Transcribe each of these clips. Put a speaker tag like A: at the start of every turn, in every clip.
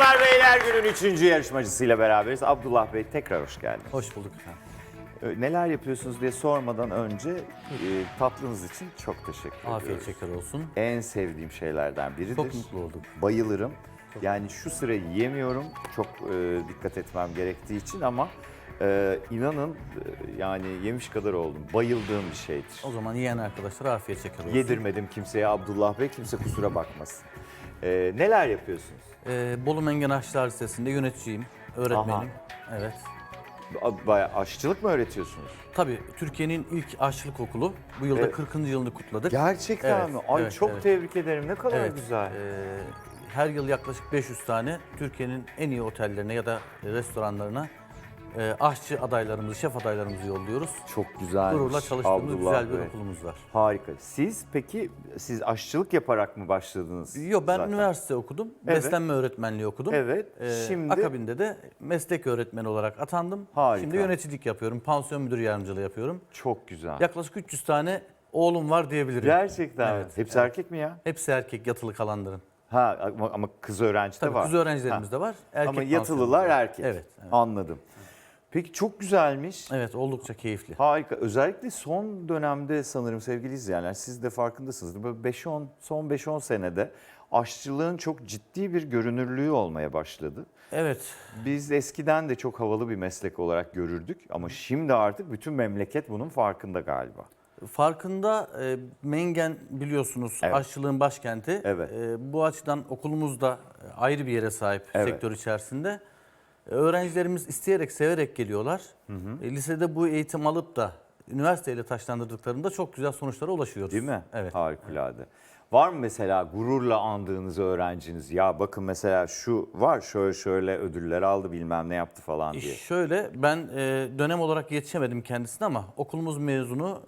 A: Hanımlar beyler günün üçüncü yarışmacısıyla beraberiz. Abdullah Bey tekrar hoş geldiniz.
B: Hoş bulduk efendim.
A: Ee, Neler yapıyorsunuz diye sormadan önce e, tatlınız için çok teşekkür
B: Afiyet
A: ediyoruz.
B: şeker olsun.
A: En sevdiğim şeylerden biridir.
B: Çok mutlu oldum.
A: Bayılırım. Yani şu sıra yemiyorum. Çok e, dikkat etmem gerektiği için ama e, inanın e, yani yemiş kadar oldum. Bayıldığım bir şeydir.
B: O zaman yiyen arkadaşlara afiyet şeker olsun.
A: Yedirmedim kimseye Abdullah Bey. Kimse kusura bakmasın. E, neler yapıyorsunuz?
B: Ee, Bolu Mengen Aşçılar Lisesi'nde yönetçiyim, öğretmenim. Evet.
A: Bayağı aşçılık mı öğretiyorsunuz?
B: Tabii Türkiye'nin ilk aşçılık okulu. Bu yılda
A: Evet.
B: 40. yılını kutladık.
A: Gerçekten
B: Evet,
A: mi? Ay
B: evet,
A: çok
B: evet.
A: tebrik ederim. Ne kadar
B: Evet,
A: güzel.
B: ee, her yıl yaklaşık 500 tane Türkiye'nin en iyi otellerine ya da restoranlarına e, aşçı adaylarımızı, şef adaylarımızı yolluyoruz.
A: Çok güzel.
B: Gururla çalıştığımız güzel bir
A: Bey.
B: okulumuz var.
A: Harika. Siz peki siz aşçılık yaparak mı başladınız?
B: Yok ben
A: zaten?
B: üniversite okudum.
A: Evet.
B: Beslenme öğretmenliği okudum.
A: Evet.
B: Ee,
A: Şimdi
B: Akabinde de meslek öğretmeni olarak atandım.
A: Harika.
B: Şimdi yöneticilik yapıyorum. Pansiyon müdür yardımcılığı yapıyorum.
A: çok güzel.
B: Yaklaşık 300 tane oğlum var diyebilirim.
A: Gerçekten.
B: Evet,
A: Hepsi erkek mi ya?
B: Hepsi erkek yatılı kalanların.
A: Ha ama, ama kız öğrenci de
B: Tabii
A: var.
B: kız öğrencilerimiz de var. Erkek
A: Ama yatılılar erkek.
B: Evet, evet.
A: Anladım. Peki çok güzelmiş.
B: Evet oldukça keyifli.
A: Harika. Özellikle son dönemde sanırım sevgili izleyenler siz de farkındasınız. Böyle 5-10 son 5-10 senede aşçılığın çok ciddi bir görünürlüğü olmaya başladı.
B: Evet.
A: Biz eskiden de çok havalı bir meslek olarak görürdük ama şimdi artık bütün memleket bunun farkında galiba.
B: Farkında e, Mengen biliyorsunuz
A: Evet.
B: aşçılığın başkenti.
A: Evet.
B: E, bu açıdan okulumuz da e, ayrı bir yere sahip
A: Evet.
B: sektör içerisinde. E, öğrencilerimiz isteyerek, severek geliyorlar. E, lisede bu eğitim alıp da üniversiteyle taşlandırdıklarında çok güzel sonuçlara ulaşıyoruz.
A: Değil mi?
B: Evet.
A: Harikulade. Var mı mesela gururla andığınız öğrenciniz? Ya bakın mesela şu var şöyle şöyle ödüller aldı bilmem ne yaptı falan diye.
B: Şöyle ben e, dönem olarak yetişemedim kendisine ama okulumuz mezunu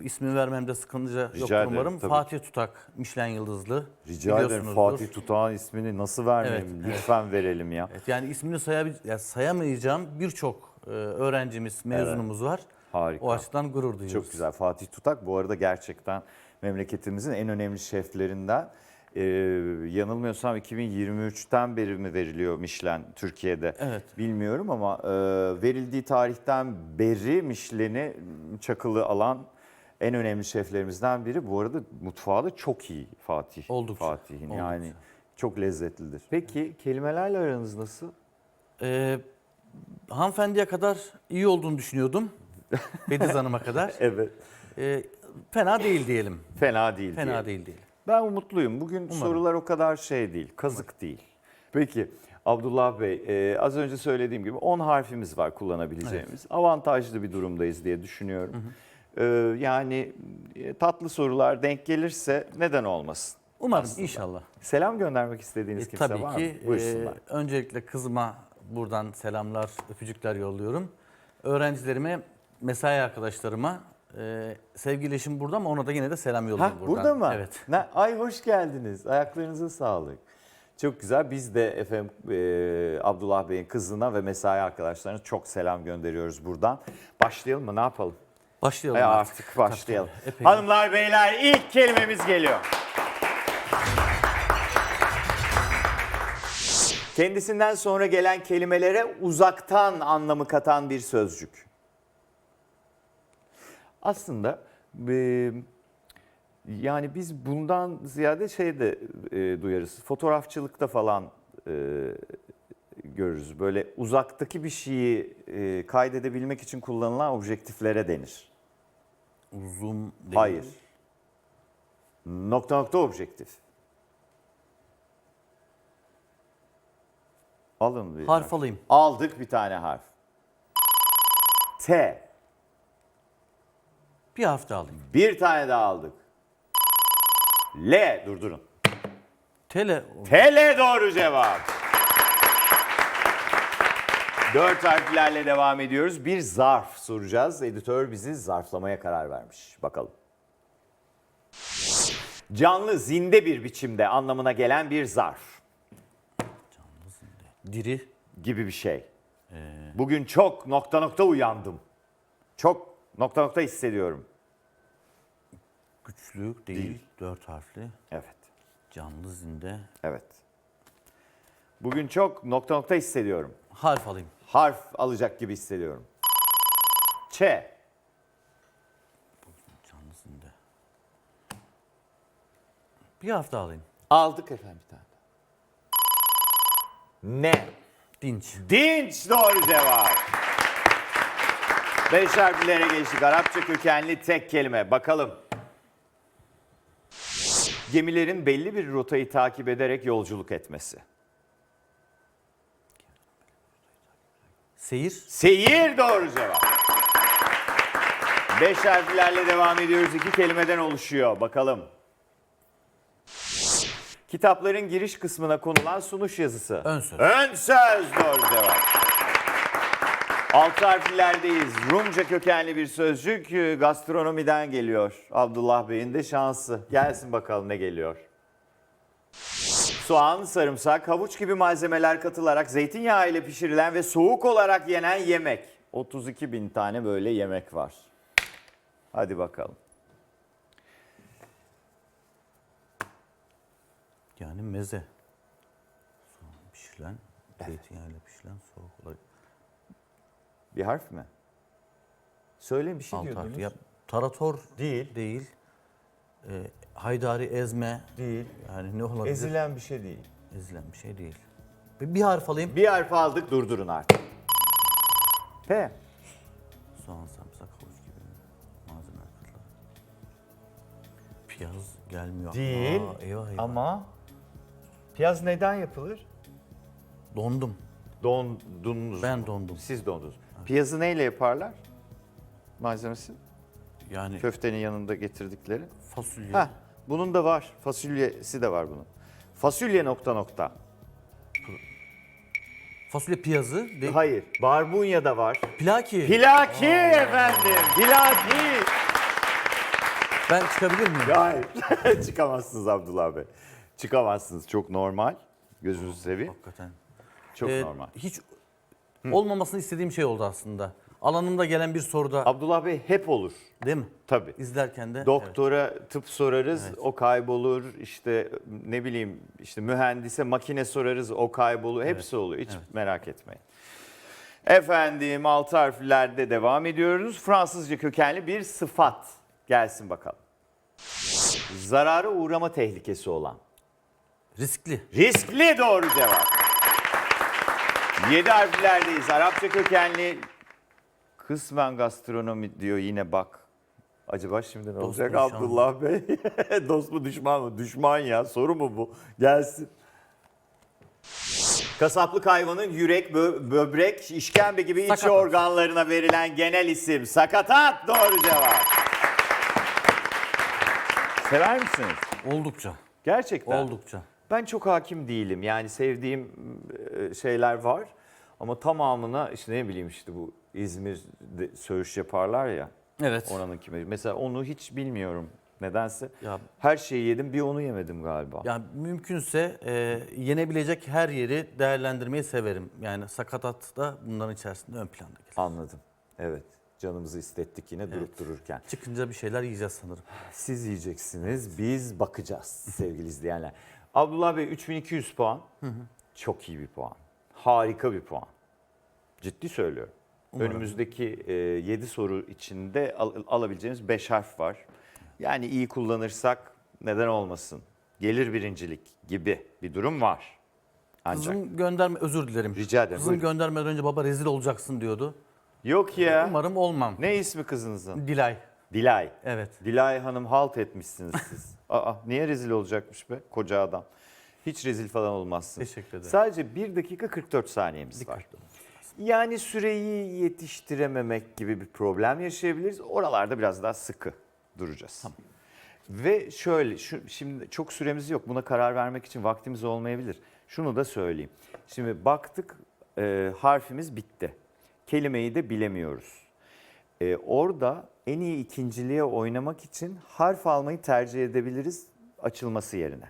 B: e, ismini vermemde sıkıntı yok
A: ederim,
B: umarım.
A: tabii
B: Fatih Tutak, Michelin yıldızlı.
A: Rica ederim
B: biliyorsunuzdur.
A: Fatih Tutağ'ın ismini nasıl vermeyelim?
B: Evet,
A: Lütfen verelim ya.
B: Evet, yani ismini sayabil- ya sayamayacağım birçok e, öğrencimiz, mezunumuz var.
A: Harika.
B: O açıdan gurur duyuyoruz.
A: Çok güzel. Fatih Tutak bu arada gerçekten memleketimizin en önemli şeflerinden. Ee, yanılmıyorsam 2023'ten beri mi veriliyor Michelin Türkiye'de?
B: Evet.
A: Bilmiyorum ama e, verildiği tarihten beri Michelin'i çakılı alan en önemli şeflerimizden biri. Bu arada mutfağı da çok iyi Fatih.
B: Oldukça,
A: Fatih'in
B: oldukça.
A: yani çok lezzetlidir. Peki kelimelerle aranız nasıl?
B: E, hanımefendiye kadar iyi olduğunu düşünüyordum. Bediz Hanım'a kadar.
A: Evet.
B: E, fena değil diyelim.
A: Fena değil.
B: Fena
A: diyelim.
B: değil değil.
A: Ben umutluyum. Bugün
B: Umarım.
A: sorular o kadar şey değil, kazık değil. Peki Abdullah Bey, e, az önce söylediğim gibi 10 harfimiz var kullanabileceğimiz. Avantajlı bir durumdayız diye düşünüyorum. E, yani e, tatlı sorular denk gelirse neden olmasın?
B: Umarım
A: Aslında.
B: inşallah.
A: Selam göndermek istediğiniz
B: E,
A: kimse
B: tabii
A: var
B: ki.
A: mı? Buyursunlar.
B: e, öncelikle kızıma buradan selamlar, öpücükler yolluyorum. Öğrencilerime, mesai arkadaşlarıma, e, sevgili eşim burada ama ona da yine de selam
A: Ha,
B: yolluyorum buradan.
A: burada mı?
B: Evet.
A: Ne, ay hoş geldiniz. Ayaklarınıza sağlık. Çok güzel. Biz de efendim e, Abdullah Bey'in kızına ve mesai arkadaşlarına çok selam gönderiyoruz buradan. Başlayalım mı? Ne yapalım?
B: Başlayalım
A: E
B: artık.
A: artık başlayalım.
B: Epey.
A: Hanımlar beyler ilk kelimemiz geliyor. Kendisinden sonra gelen kelimelere uzaktan anlamı katan bir sözcük. Aslında e, yani biz bundan ziyade şey de e, duyarız. Fotoğrafçılıkta falan e, görürüz. Böyle uzaktaki bir şeyi e, kaydedebilmek için kullanılan objektiflere denir.
B: Uzun değil.
A: Hayır. Nokta nokta objektif. Alın bir
B: Harf alayım.
A: Aldık bir tane harf. T.
B: Bir harf daha alayım.
A: Bir tane daha aldık. L. Durdurun.
B: Tele.
A: Tele doğru cevap. Dört harflerle devam ediyoruz. Bir zarf soracağız. Editör bizi zarflamaya karar vermiş. Bakalım. Canlı, zinde bir biçimde anlamına gelen bir zarf
B: Diri.
A: gibi bir şey. Bugün çok nokta nokta uyandım. Çok nokta nokta hissediyorum.
B: Güçlü değil.
A: Değil.
B: Dört harfli.
A: Evet,
B: Canlı zinde.
A: evet. Bugün çok nokta nokta hissediyorum.
B: Harf alayım.
A: Harf alacak gibi hissediyorum. Ç.
B: Canlısın de. Bir harf daha alayım.
A: Aldık efendim bir tane. Ne?
B: Dinç.
A: Dinç doğru cevap. Beş harflere geçtik. Arapça kökenli tek kelime. Bakalım. Gemilerin belli bir rotayı takip ederek yolculuk etmesi.
B: Seyir.
A: Seyir doğru cevap. Beş harflerle devam ediyoruz. İki kelimeden oluşuyor. Bakalım. Kitapların giriş kısmına konulan sunuş yazısı.
B: Ön söz.
A: Ön söz doğru cevap. Altı harflerdeyiz. Rumca kökenli bir sözcük e, gastronomiden geliyor. Abdullah Bey'in de şansı. Gelsin bakalım ne geliyor. Soğan, sarımsak, havuç gibi malzemeler katılarak zeytinyağı ile pişirilen ve soğuk olarak yenen yemek. 32 bin tane böyle yemek var. Hadi bakalım.
B: Yani meze. Soğan pişirilen, zeytinyağıyla pişirilen soğuk olarak.
A: Bir harf mi? Söyle bir şey
B: Alt
A: diyordunuz.
B: Ya, tarator
A: Değil.
B: değil. Ee, haydari ezme.
A: Değil.
B: Yani ne olabilir?
A: Ezilen bir şey değil.
B: Ezilen bir şey değil. Bir, bir harf alayım.
A: Bir harf aldık durdurun artık. P.
B: Soğan, sarımsak, havuç gibi malzemeler katılarak. Piyaz gelmiyor.
A: Değil.
B: Aa, eyvah eyvah.
A: Ama piyaz neden yapılır?
B: Dondum.
A: Dondunuz.
B: Ben dondum.
A: Siz dondunuz. Piyazı neyle yaparlar? Malzemesi?
B: Yani
A: Köftenin yanında getirdikleri.
B: fasulye.
A: Ha, bunun da var. Fasulyesi de var bunun. Fasulye nokta nokta.
B: Fasulye piyazı. De-
A: Hayır. Barbunya da var.
B: Plaki.
A: Pilaki efendim. Pilaki.
B: ben çıkabilir miyim?
A: Hayır. Çıkamazsınız Abdullah Bey. Çıkamazsınız. Çok normal. Gözünüzü seveyim.
B: Hakikaten.
A: Çok
B: Ee,
A: normal.
B: Hiç olmamasını istediğim şey oldu aslında. Alanımda gelen bir soruda
A: Abdullah Bey hep olur.
B: değil mi?
A: Tabii.
B: İzlerken de. evet.
A: Doktora tıp sorarız, o kaybolur. İşte ne bileyim, işte mühendise makine sorarız, o kaybolur. Hepsi oluyor. Hiç merak etmeyin. Efendim altı harflerde devam ediyoruz. Fransızca kökenli bir sıfat. Gelsin bakalım. Zarara uğrama tehlikesi olan.
B: Riskli.
A: Riskli doğru cevap. Yedi harflerdeyiz. Arapça kökenli kısmen gastronomi diyor yine bak. Acaba şimdi ne olacak
B: düşman?
A: Abdullah Bey? Dost mu düşman mı? Düşman ya soru mu bu? Gelsin. Kasaplık hayvanın yürek, bö- böbrek, işkembe gibi iç
B: Sakatat.
A: organlarına verilen genel isim. Sakatat doğru cevap. Sever misiniz?
B: Oldukça.
A: Gerçekten.
B: Oldukça.
A: Ben çok hakim değilim. Yani sevdiğim e, şeyler var. Ama tamamına işte ne bileyim işte bu İzmir'de söğüş yaparlar ya.
B: Evet.
A: Oranın kimi. Mesela onu hiç bilmiyorum nedense.
B: Ya,
A: Her şeyi yedim bir onu yemedim galiba.
B: ya mümkünse e, yenebilecek her yeri değerlendirmeyi severim. Yani sakatat da bunların içerisinde ön planda gelir.
A: Anladım. Evet. Canımızı istettik yine durup dururken.
B: Çıkınca bir şeyler yiyeceğiz sanırım.
A: Siz yiyeceksiniz, biz bakacağız sevgili izleyenler. Abdullah Bey 3200 puan. Çok iyi bir puan. Harika bir puan. Ciddi söylüyorum. Önümüzdeki 7 soru içinde al- alabileceğimiz 5 harf var. Yani iyi kullanırsak neden olmasın? Gelir birincilik gibi bir durum var. Ancak
B: Kızım gönderme özür dilerim.
A: Rica ederim,
B: Kızım
A: buyurun.
B: göndermeden önce baba rezil olacaksın diyordu.
A: yok ya.
B: Umarım olmam.
A: Ne ismi kızınızın?
B: Dilay.
A: Dilay.
B: Evet.
A: Dilay Hanım halt etmişsiniz siz. Aa, niye rezil olacakmış be koca adam? Hiç rezil falan olmazsınız.
B: Teşekkür ederim.
A: Sadece 1 dakika 44 saniyemiz var.
B: Dikkatli olun.
A: Yani süreyi yetiştirememek gibi bir problem yaşayabiliriz. Oralarda biraz daha sıkı duracağız. Ve şöyle, şu, şimdi çok süremiz yok. Buna karar vermek için vaktimiz olmayabilir. Şunu da söyleyeyim. Şimdi baktık e, harfimiz bitti. Kelimeyi de bilemiyoruz. E, orada en iyi ikinciliğe oynamak için harf almayı tercih edebiliriz açılması yerine.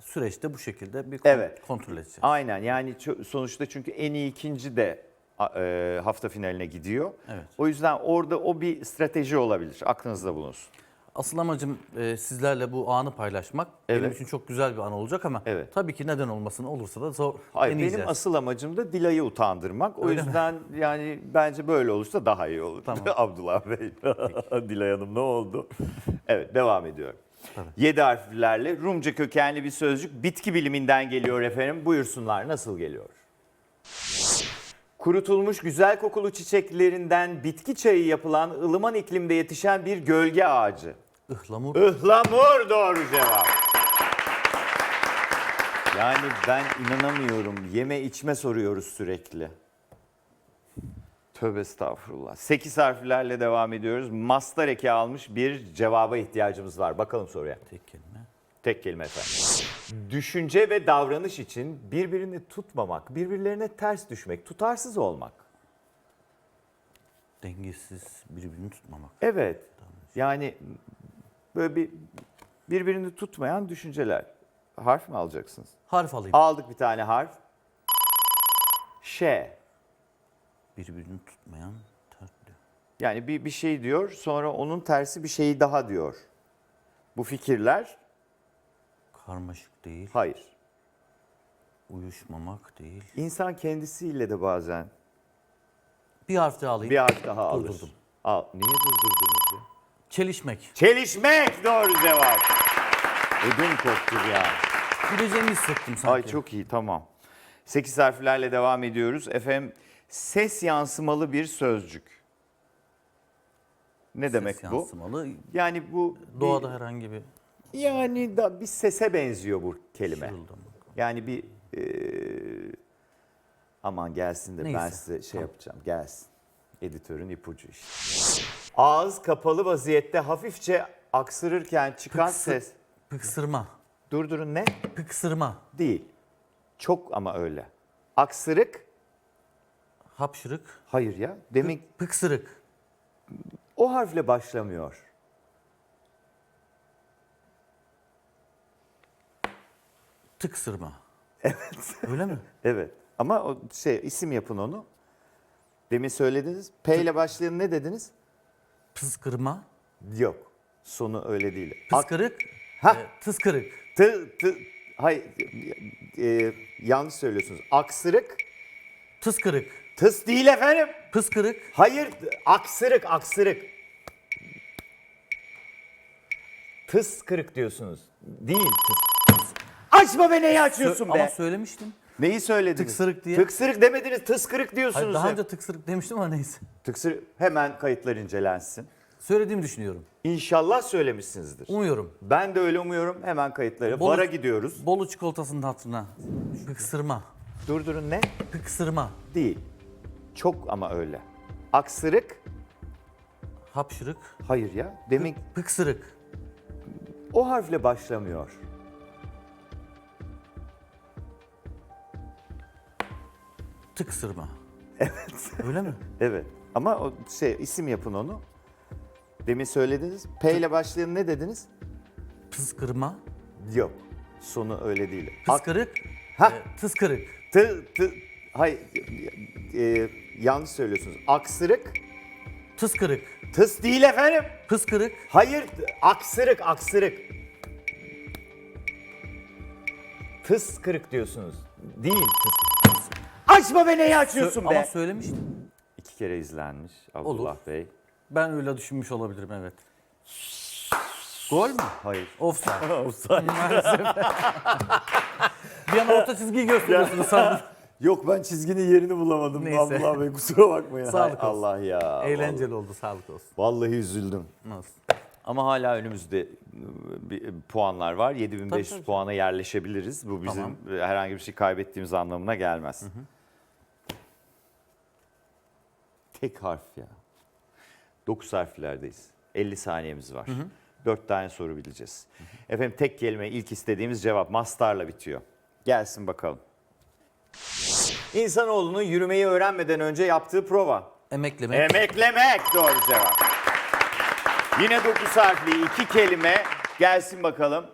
B: Süreçte bu şekilde bir
A: Evet.
B: kontrol edeceğiz.
A: Aynen yani sonuçta çünkü en iyi ikinci de e, hafta finaline gidiyor.
B: Evet.
A: O yüzden orada o bir strateji olabilir. Aklınızda bulunsun.
B: Asıl amacım e, sizlerle bu anı paylaşmak. Benim
A: Evet.
B: için çok güzel bir an olacak ama
A: Evet.
B: tabii ki neden olmasın olursa da zor
A: Hayır
B: deneyeceğiz.
A: benim asıl amacım da Dilay'ı utandırmak. O
B: Öyle mi?
A: yüzden yani bence böyle olursa daha iyi olur.
B: Tamam.
A: Abdullah Bey. Dilay Hanım ne oldu? evet devam ediyorum. Yedi harflerle Rumca kökenli bir sözcük bitki biliminden geliyor efendim. Buyursunlar nasıl geliyor? Kurutulmuş güzel kokulu çiçeklerinden bitki çayı yapılan ılıman iklimde yetişen bir gölge ağacı.
B: Ihlamur.
A: Ihlamur doğru cevap. Yani ben inanamıyorum. Yeme içme soruyoruz sürekli. Tövbe estağfurullah. 8 harflerle devam ediyoruz. Mastar eki almış bir cevaba ihtiyacımız var. Bakalım soruya.
B: Tek kelime.
A: Tek kelime efendim. Düşünce ve davranış için birbirini tutmamak, birbirlerine ters düşmek, tutarsız olmak.
B: Dengesiz birbirini tutmamak.
A: Evet. Yani böyle bir birbirini tutmayan düşünceler. Harf mi alacaksınız?
B: Harf alayım.
A: Aldık bir tane harf. Ş.
B: Birbirini tutmayan terli.
A: Yani bir, bir şey diyor sonra onun tersi bir şeyi daha diyor. Bu fikirler
B: Karmaşık değil.
A: hayır.
B: Uyuşmamak değil.
A: İnsan kendisiyle de bazen
B: Bir harf daha alayım.
A: bir harf daha alır.
B: Durdurdum.
A: Al. Niye durdurdunuz ya?
B: Çelişmek.
A: Çelişmek doğru cevap. Ödüm koptu ya.
B: Bileceğimi hissettim sanki.
A: Ay çok iyi tamam. 8 harflerle devam ediyoruz. Efendim ses yansımalı bir sözcük. Ne
B: Ses
A: demek bu?
B: yansımalı.
A: Yani bu bir-
B: Doğada herhangi bir
A: yani da bir sese benziyor bu kelime.
B: şırıldamak.
A: Yani bir e, aman gelsin de ben
B: Neyse,
A: size şey yapacağım. Gelsin. Editörün ipucu işte. Ağız kapalı vaziyette hafifçe aksırırken çıkan
B: Pıksı-
A: ses.
B: Pıksırma.
A: Durdurun ne?
B: Pıksırma.
A: Değil. Çok ama öyle. Aksırık.
B: Hapşırık.
A: Hayır ya. Demek
B: Pıksırık.
A: o harfle başlamıyor.
B: Tıksırma. Evet. Öyle mi?
A: Evet. Ama o şey isim yapın onu. Demin söylediniz. P ile başlayan ne dediniz?
B: Pıskırma.
A: Yok. Sonu öyle değil.
B: Pıskırık.
A: Ha.
B: e, tıskırık.
A: Tı, tı, hayır, e, yanlış söylüyorsunuz. Aksırık,
B: Tıskırık.
A: tıs değil efendim.
B: Pıskırık.
A: Hayır, aksırık, aksırık. Tıs kırık diyorsunuz. Değil tıs. Açma be neyi açıyorsun
B: Sö-
A: be?
B: Ama söylemiştim.
A: Neyi söylediniz?
B: Tıksırık diye.
A: Tıksırık demediniz, tıs kırık diyorsunuz.
B: Hayır, daha
A: hep.
B: önce tıksırık demiştim ama neyse.
A: Tıksırık, hemen kayıtlar incelensin.
B: Söylediğimi düşünüyorum.
A: İnşallah söylemişsinizdir.
B: Umuyorum.
A: Ben de öyle umuyorum. Hemen kayıtları.
B: Bolu-
A: Bara gidiyoruz.
B: Bolu çikolatasının hatırına. Pıksırma.
A: Durdurun ne?
B: Pıksırma.
A: Değil. Çok ama öyle. Aksırık,
B: Hapşırık.
A: hayır ya. Demek
B: Pıksırık.
A: o harfle başlamıyor.
B: Tıksırma. Evet. Öyle mi?
A: Evet. Ama o şey isim yapın onu. Demin söylediniz. P ile başlayan ne dediniz?
B: Pıskırma.
A: Yok. Sonu öyle değil.
B: Pıskırık.
A: Ha.
B: e, tıskırık.
A: tı, tı, hayır. e, yanlış söylüyorsunuz. Aksırık.
B: Tıskırık.
A: Tıs değil efendim.
B: Pıskırık.
A: Hayır. Aksırık, aksırık. Tıs kırık diyorsunuz. Değil tıs. Açma be neyi açıyorsun
B: Sö-
A: be?
B: Ama söylemiştim.
A: İki kere izlenmiş Abdullah
B: Olur.
A: Bey.
B: Ben öyle düşünmüş olabilirim evet. Gol mü?
A: Hayır.
B: Offside. Maalesef. bir an orta çizgiyi gösteriyorsunuz sandım.
A: Yok ben çizginin yerini bulamadım
B: Neyse.
A: Abdullah Bey kusura bakmayın.
B: Sağlık
A: Hay
B: olsun.
A: Allah ya.
B: Eğlenceli oldu sağlık olsun.
A: Vallahi, üzüldüm.
B: Nasıl?
A: Ama hala önümüzde e, bir puanlar var. 7500
B: Tabii, tabii.
A: puana yerleşebiliriz. Bu bizim
B: Tamam.
A: e, herhangi bir şey kaybettiğimiz anlamına gelmez. Tek harf ya. 9 harflerdeyiz. 50 saniyemiz var. 4 tane soru bileceğiz. Efendim tek kelime ilk istediğimiz cevap mastarla bitiyor. Gelsin bakalım. İnsanoğlunun yürümeyi öğrenmeden önce yaptığı prova.
B: Emekleme.
A: Emeklemek doğru cevap. Yine 9 harfli iki kelime gelsin bakalım.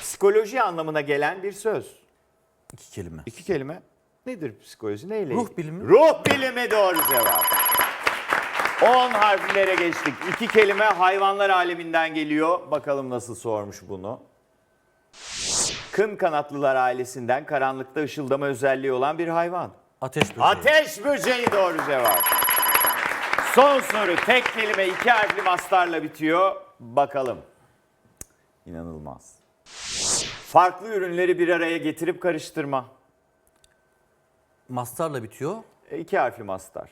A: Psikoloji anlamına gelen bir söz.
B: İki kelime.
A: İki kelime. Nedir psikoloji? Neyle?
B: Ruh bilimi.
A: Ruh bilimi doğru cevap. 10 harflere geçtik. İki kelime hayvanlar aleminden geliyor. Bakalım nasıl sormuş bunu. Kın kanatlılar ailesinden karanlıkta ışıldama özelliği olan bir hayvan.
B: Ateş böceği.
A: Ateş böceği doğru cevap. Son soru tek kelime iki harfli mastarla bitiyor. Bakalım. İnanılmaz. Farklı ürünleri bir araya getirip karıştırma.
B: Mastarla bitiyor.
A: E, iki harfli mastar.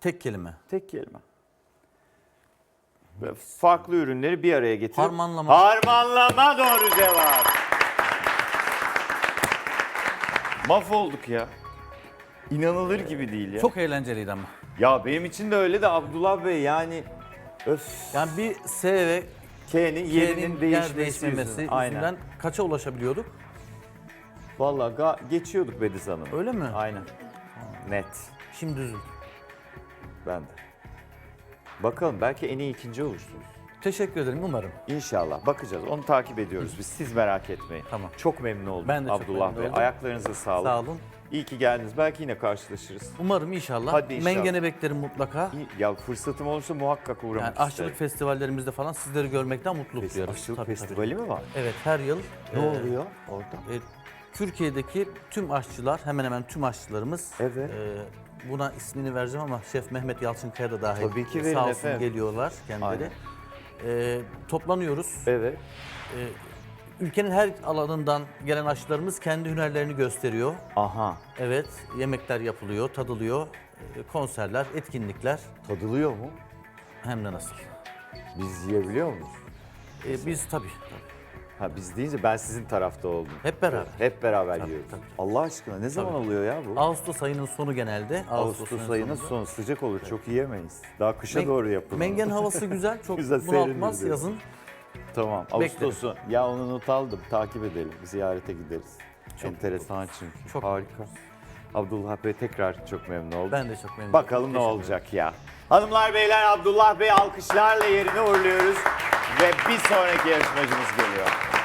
B: Tek kelime.
A: Tek kelime. Böyle farklı ürünleri bir araya getirip...
B: Harmanlama.
A: Harmanlama doğru cevap. Mahvolduk ya. İnanılır gibi değil ya.
B: Çok eğlenceliydi ama.
A: Ya benim için de öyle de Abdullah Bey yani öf.
B: Yani bir S ve
A: K'nin yerinin
B: K'nin yer
A: değişmesi,
B: değişmemesi.
A: Aynen.
B: yüzünden kaça ulaşabiliyorduk?
A: Vallahi ga- geçiyorduk Bediz Hanım.
B: Öyle mi?
A: Aynen. Net.
B: Şimdi üzüldüm.
A: Ben de. Bakalım belki en iyi ikinci olursunuz.
B: Teşekkür ederim umarım.
A: İnşallah bakacağız. Onu takip ediyoruz biz. Siz merak etmeyin.
B: Tamam.
A: Çok memnun oldum
B: Ben de çok
A: Abdullah
B: memnun
A: Bey.
B: oldum.
A: Ayaklarınıza sağlık.
B: Sağ olun.
A: İyi ki geldiniz. Belki yine karşılaşırız.
B: Umarım inşallah.
A: Hadi inşallah.
B: Mengene beklerim mutlaka.
A: İyi- Ya fırsatım olursa muhakkak uğramak
B: Yani
A: isterim.
B: aşçılık festivallerimizde falan sizleri görmekten mutluluk
A: Fes-
B: duyarız.
A: Aşçılık
B: Tabii,
A: festivali mi var?
B: tabii. Evet her yıl.
A: Ne
B: e,
A: oluyor orada?
B: e, Türkiye'deki tüm aşçılar, hemen hemen tüm aşçılarımız
A: Evet.
B: e, buna ismini vereceğim ama Şef Mehmet Yalçınkaya da dahil.
A: Tabii ki
B: e,
A: verin
B: Sağ olsun
A: efendim.
B: geliyorlar kendileri. E, toplanıyoruz.
A: Evet.
B: E, ülkenin her alanından gelen aşçılarımız kendi hünerlerini gösteriyor.
A: Aha.
B: Evet, yemekler yapılıyor, tadılıyor. E, konserler, etkinlikler
A: Tadılıyor mu?
B: hem de nasıl.
A: Biz yiyebiliyor muyuz?
B: E, biz tabii, tabii.
A: Ha biz deyince ben sizin tarafta oldum.
B: Hep beraber.
A: Hep beraber
B: Tabii,
A: yiyoruz.
B: tabii.
A: Allah aşkına ne zaman oluyor ya bu?
B: Ağustos ayının sonu genelde.
A: Ağustos ayının
B: sonunda.
A: sonu sıcak olur. Çok yiyemeyiz. Daha kışa
B: Men-
A: doğru yapılır.
B: Mengen havası güzel, çok
A: Güzel,
B: bunaltmaz
A: serindir
B: yazın.
A: Tamam.
B: Beklerim.
A: Ağustos'u. Ya onu not aldım. Takip edelim. Ziyarete gideriz. Enteresan çünkü.
B: Çok
A: Harika. Abdullah Bey tekrar çok memnun oldum.
B: Ben de çok memnunum.
A: Bakalım ne
B: Teşekkür
A: olacak ya. Hanımlar beyler Abdullah Bey alkışlarla yerine uğurluyoruz. Ve bir sonraki yarışmacımız geliyor.